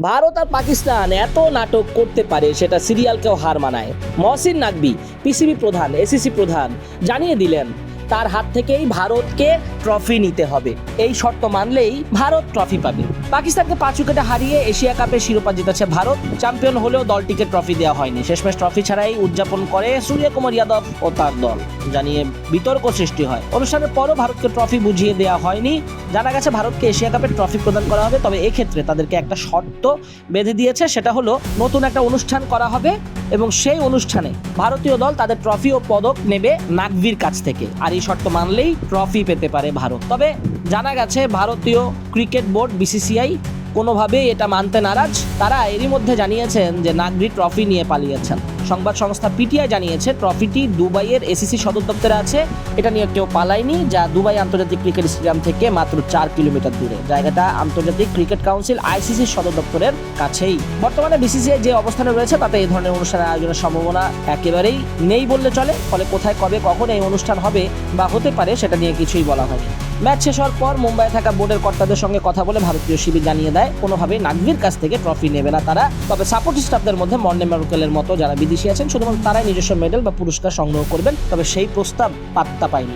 ভারত আর পাকিস্তান এত নাটক করতে পারে, সেটা সিরিয়ালকেও হার মানায়। মহসিন নাকবি পিসিবি প্রধান, এসিসি প্রধান, জানিয়ে দিলেন তার হাত থেকেই ভারতকে ট্রফি নিতে হবে। এই শর্ত মানলেই ভারত ট্রফি পাবে। পাকিস্তানকে পাঁচ উইকেটে হারিয়ে এশিয়া কাপে শিরোপা জিতেছে ভারত। চ্যাম্পিয়ন হলেও দলটিকে ট্রফি দেওয়া হয়নি। শেষমেশ ট্রফি ছাড়াই উদযাপন করে সূর্যকুমার যাদব ও তার দল, জানিয়ে বিতর্ক সৃষ্টি হয়। অনুষ্ঠানের পরও ভারতকে ট্রফি বুঝিয়ে দেওয়া হয়নি। জানা গেছে ভারতকে এশিয়া কাপের ট্রফি প্রদান করা হবে, তবে এক্ষেত্রে তাদেরকে একটা শর্ত বেঁধে দিয়েছে, সেটা হলো নতুন একটা অনুষ্ঠান করা হবে এবং সেই অনুষ্ঠানে ভারতীয় দল তাদের ট্রফি ও পদক নেবে নাকভির কাছ থেকে। আর এই শর্ত মানলেই ট্রফি পেতে পারে ভারত। তবে জানা গেছে, ভারতীয় ক্রিকেট বোর্ড বিসিসিআই কোনোভাবেই এটা মানতে নারাজ। তারা এরই মধ্যে জানিয়েছেন যে নাগরি ট্রফি নিয়ে পালিয়েছেন। সংবাদ সংস্থা পিটিআই জানিয়েছে, ট্রফিটি দুবাইয়ের এসিসি সদর দপ্তরে আছে। এটা নিয়ে কেউ পালায়নি, যা দুবাই আন্তর্জাতিক ক্রিকেট স্টেডিয়াম থেকে মাত্র চার কিলোমিটার দূরে। জায়গাটা আন্তর্জাতিক ক্রিকেট কাউন্সিল আইসিসির সদর দপ্তরের কাছেই। বর্তমানে বিসিসিআই যে অবস্থানে রয়েছে, তাতে এই ধরনের অনুষ্ঠানের আয়োজনের সম্ভাবনা একেবারেই নেই বললে চলে। ফলে কোথায়, কবে, কখন এই অনুষ্ঠান হবে বা হতে পারে, সেটা নিয়ে কিছুই বলা হয়নি। ম্যাচ শেষ হওয়ার পর মুম্বাইয়ে থাকা বোর্ডের কর্তাদের সঙ্গে কথা বলে ভারতীয় শিবির জানিয়ে দেয়, কোনোভাবেই নাগভির কাছ থেকে ট্রফি নেবে না তারা। তবে সাপোর্ট স্টাফদের মধ্যে মর্নে মারুকেলের মতো যারা বিদেশি আছেন। শুধুমাত্র তারাই নিজস্ব মেডেল বা পুরস্কার সংগ্রহ করবেন, তবে সেই প্রস্তাব পাত্তা পায়নি।